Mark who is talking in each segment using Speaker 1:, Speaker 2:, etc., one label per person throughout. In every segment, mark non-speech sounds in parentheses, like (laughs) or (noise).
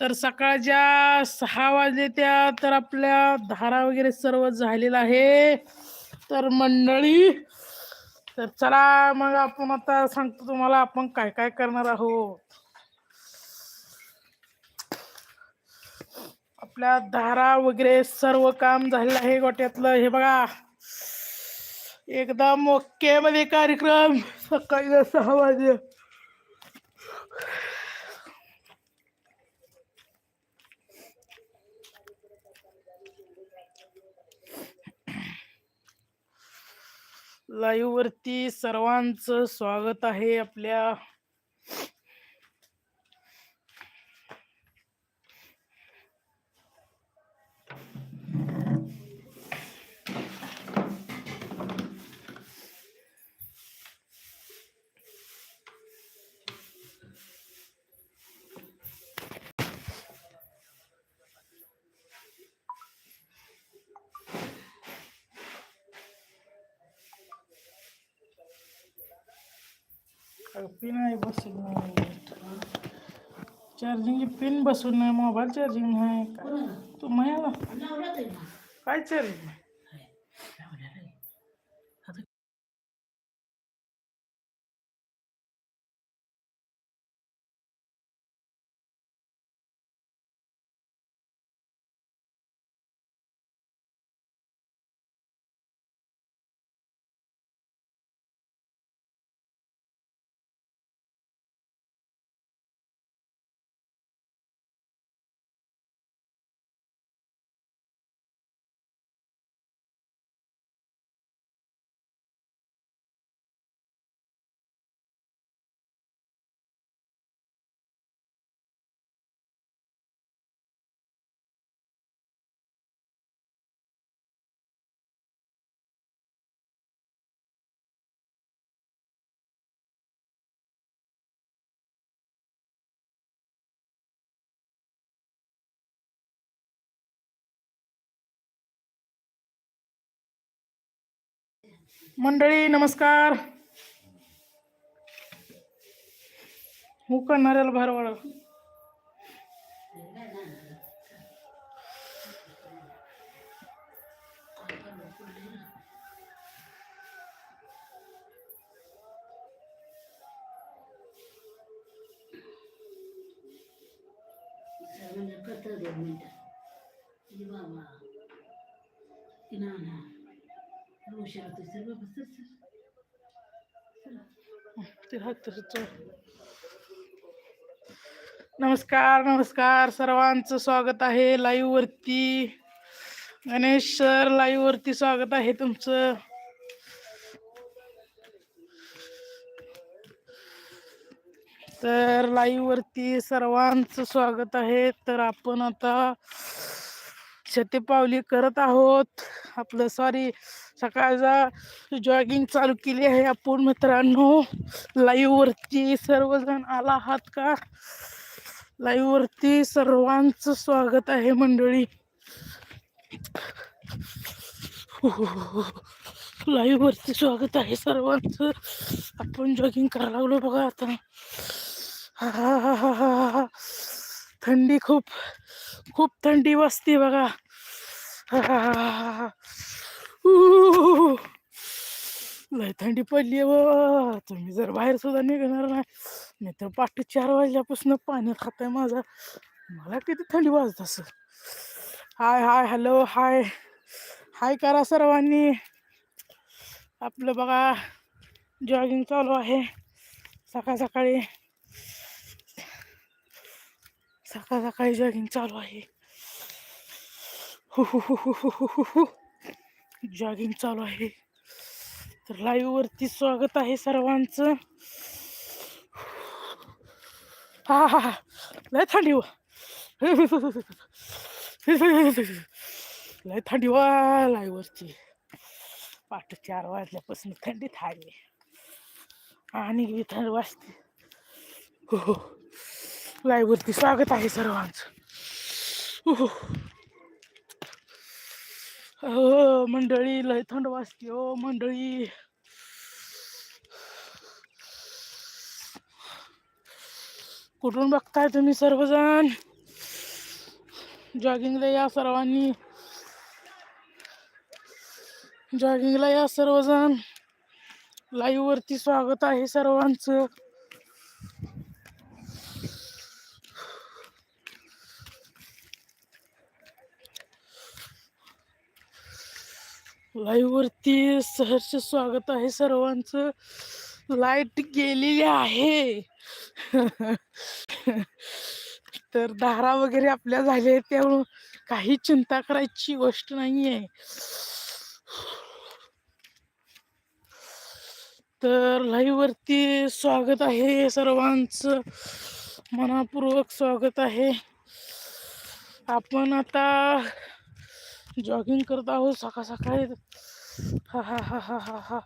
Speaker 1: तर सकाळच्या सहा वाजले त्या तर आपल्या धारा वगैरे सर्व झालेलं आहे. तर मंडळी तर चला मग आपण आता सांगतो तुम्हाला आपण काय काय करणार आहोत. आपल्या धारा वगैरे सर्व काम झालेलं आहे गोट्यातलं. हे बघा. एकदम ओके मध्ये कार्यक्रम. सकाळी सहा वाजले. लाईव्ह वरती सर्वांचं स्वागत आहे आपल्या पिन आहे बसून चार्जिंग पिन बसून नाही मोबाईल चार्जिंग नाही काय? तू मला काय चार्जिंग मंडळी नमस्कार. उकडणाऱ्याला भार वाढ
Speaker 2: करतो देव बाबा. ना उशीर होतो सर बाबा
Speaker 1: सर सर नमस्कार नमस्कार. सर्वांचं स्वागत आहे लाईव्ह वरती. गणेश सर लाईव्ह वरती स्वागत आहे तुमचं. तर लाईव्ह वरती सर्वांचं स्वागत आहे. तर आपण आता शतपावली करत आहोत. आपलं सॉरी सकाळचा जॉगिंग चालू केली आहे. आपण मित्रांनो लाईववरती सर्वजण आला आहात का? लाईववरती सर्वांचं स्वागत आहे मंडळी. हो, हो, हो, लाईववरती स्वागत आहे सर्वांचं. आपण जॉगिंग करायला लागलो बघा आता. हा हा हा हा हा हा. थंडी खूप खूप थंडी वाजते बघा. हा हा हा हा. लय थंडी पडली व. तुम्ही जर बाहेर सुद्धा निघणार नाही. मी तर पाठ चार वाजल्यापासून पाणी खात आहे माझा. मला किती थंडी वाजत अस हाय हाय हॅलो हाय. हाय करा सर्वांनी. आपलं बघा जॉगिंग चालू आहे. सकाळ सकाळी. सकाळ सकाळी जॉगिंग चालू आहे. हु हु हु हु हु हु जॉगिंग चालू आहे. तर लाईव्ह वरती स्वागत आहे सर्वांचं. हा हा हा. लय थंडी लय थंडी वा लाईव्ह वरची पाठ चार वाजल्यापासून थंडी थांबली आणि थंड वाजते. हो हो. लाईव्ह वरती स्वागत आहे सर्वांचं. हो. हो. हो मंडळी लय थंड वाजते हो मंडळी. कुठून बघताय तुम्ही सर्वजण? जॉगिंगला या सर्वांनी. जॉगिंगला या सर्वजण. लाईव्ह वरती स्वागत आहे सर्वांचं. लाईव्ह वरती सहर्ष स्वागत आहे सर्वांचं. लाइट गेलेली आहे. (laughs) तर धारा वगैरे आपल्या झाल्या आहेत त्यामुळं काही चिंता करायची गोष्ट नाही आहे तर लाईव्ह वरती स्वागत आहे सर्वांचं. मनापूर्वक स्वागत आहे. आपण आता जॉगिंग करत आहोत सकाळ सकाळी. हा हा हा हा हा हा.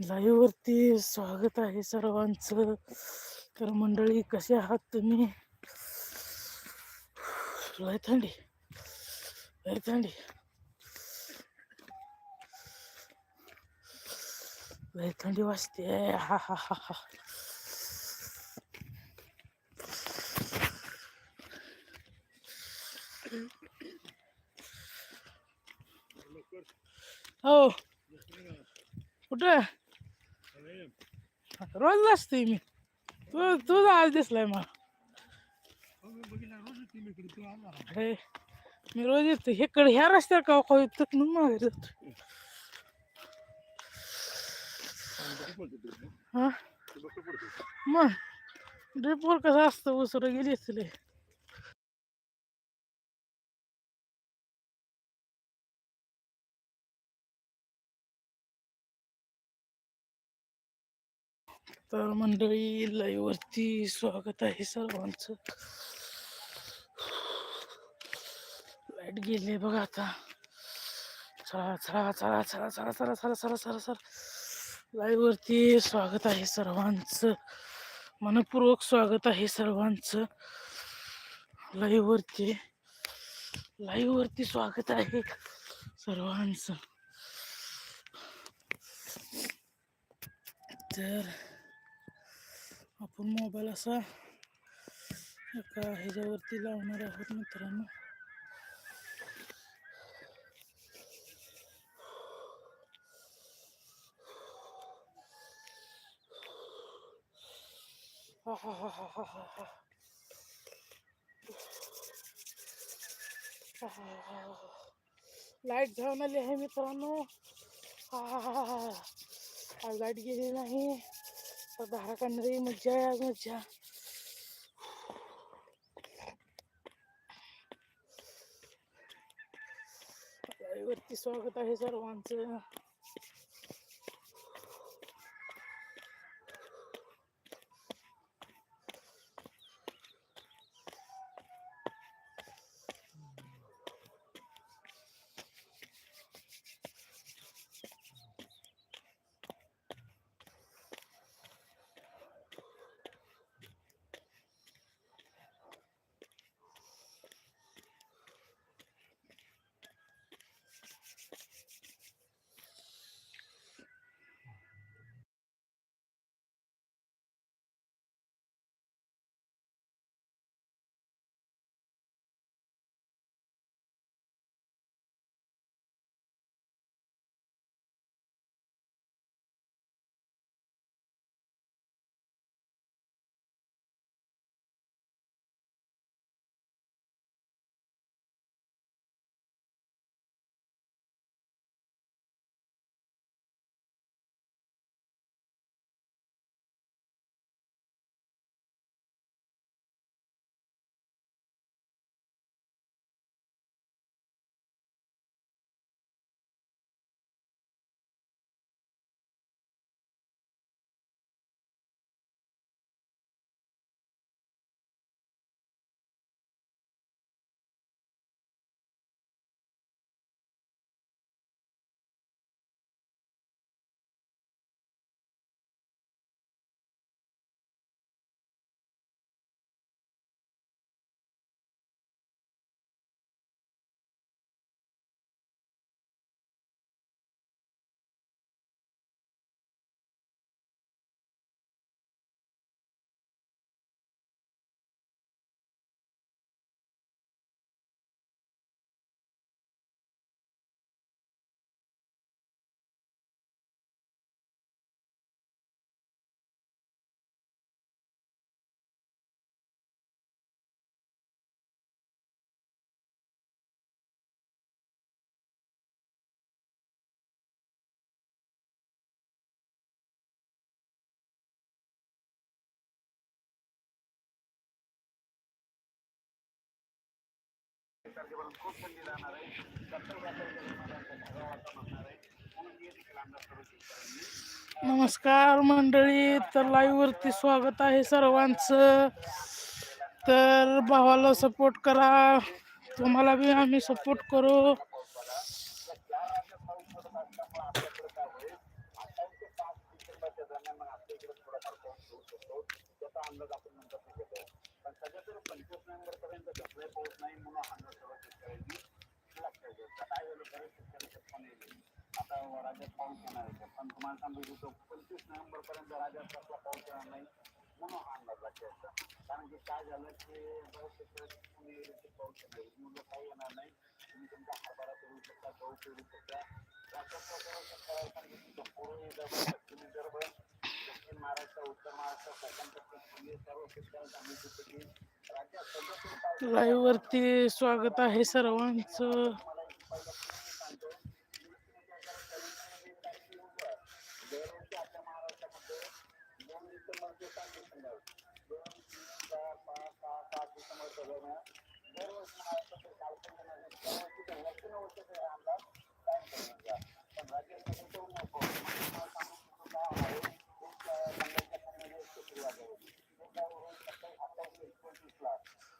Speaker 1: लाईव्ह स्वागत आहे सर्वांचं. तर मंडळी कसे आहात तुम्ही? लय थंडी लय थंडी. लय थंडी वाजते हा हा हा हा हो कुठं रोज असते मी तू तुझा आज दिसलाय मला हे मी रोज येतो इकडे ह्या रस्त्यावर का म्हणून मागे जातो
Speaker 3: हा
Speaker 1: मग ड्रिपवर कसं असतं उसर गेली असले तर मंडळी लाईव्ह वरती स्वागत आहे सर्वांचं लाइट गेली बघा आता चला चला चला चला चला चला चला चला चला चला लाईव्ह वरती स्वागत आहे सर्वांचं. मनपूर्वक स्वागत आहे सर्वांचं. लाईव्ह वरती लाईव्ह वरती स्वागत आहे सर्वांचं. तर आपण मोबाईल असा एका ह्याच्यावरती लावणार आहोत मित्रांनो. हा हा हा हा हा हा हा. हा, हा, हा, हा. लाइट जाऊन आली आहे मित्रांनो हा हा हा आज लाइट गेली नाही तर धारा काढणारी मज्जा आहे आज मज्जा वरती स्वागत आहे सर्वांचं नमस्कार मंडळी तर लाईव्हवरती स्वागत आहे सर्वांचं.
Speaker 4: तर भावाला सपोर्ट
Speaker 1: करा.
Speaker 4: तुम्हाला बी आम्ही सपोर्ट करू. आता राज्यात पाऊस येणार आहे. पण तुम्हाला सांगू शकतो पंचवीस नोव्हेंबर पर्यंत राज्यात कसला पाऊस येणार नाही म्हणून हा अंदाज कारण की काय झालं की पाऊस येणार मुलं काही येणार नाही. तुम्ही तुमचा हरभरा पेरू शकता गहू पेरू शकता. पूर्व विदर्भ दक्षिण महाराष्ट्र उत्तर
Speaker 1: स्वागत आहे सर्वांचं.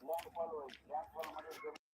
Speaker 4: long following, long following.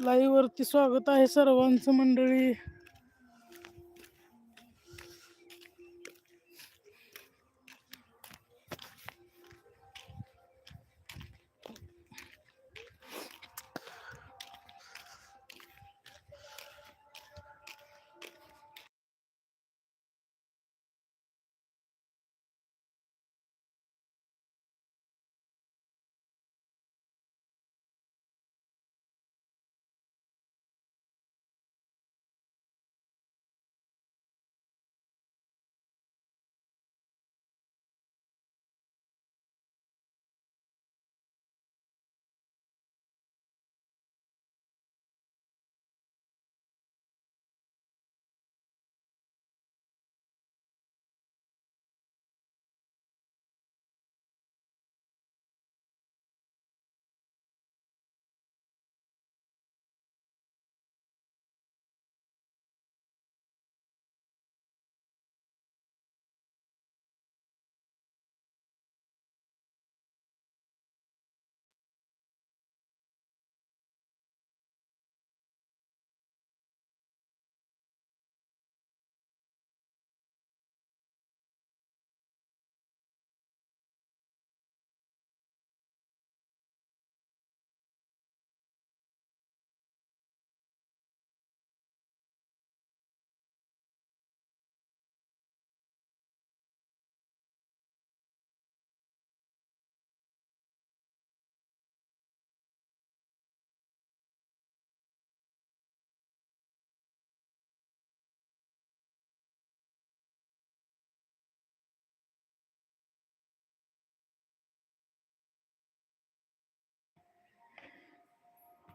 Speaker 1: लाईव्हवरती स्वागत आहे सर्वांचं मंडळी.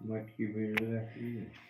Speaker 5: Might be better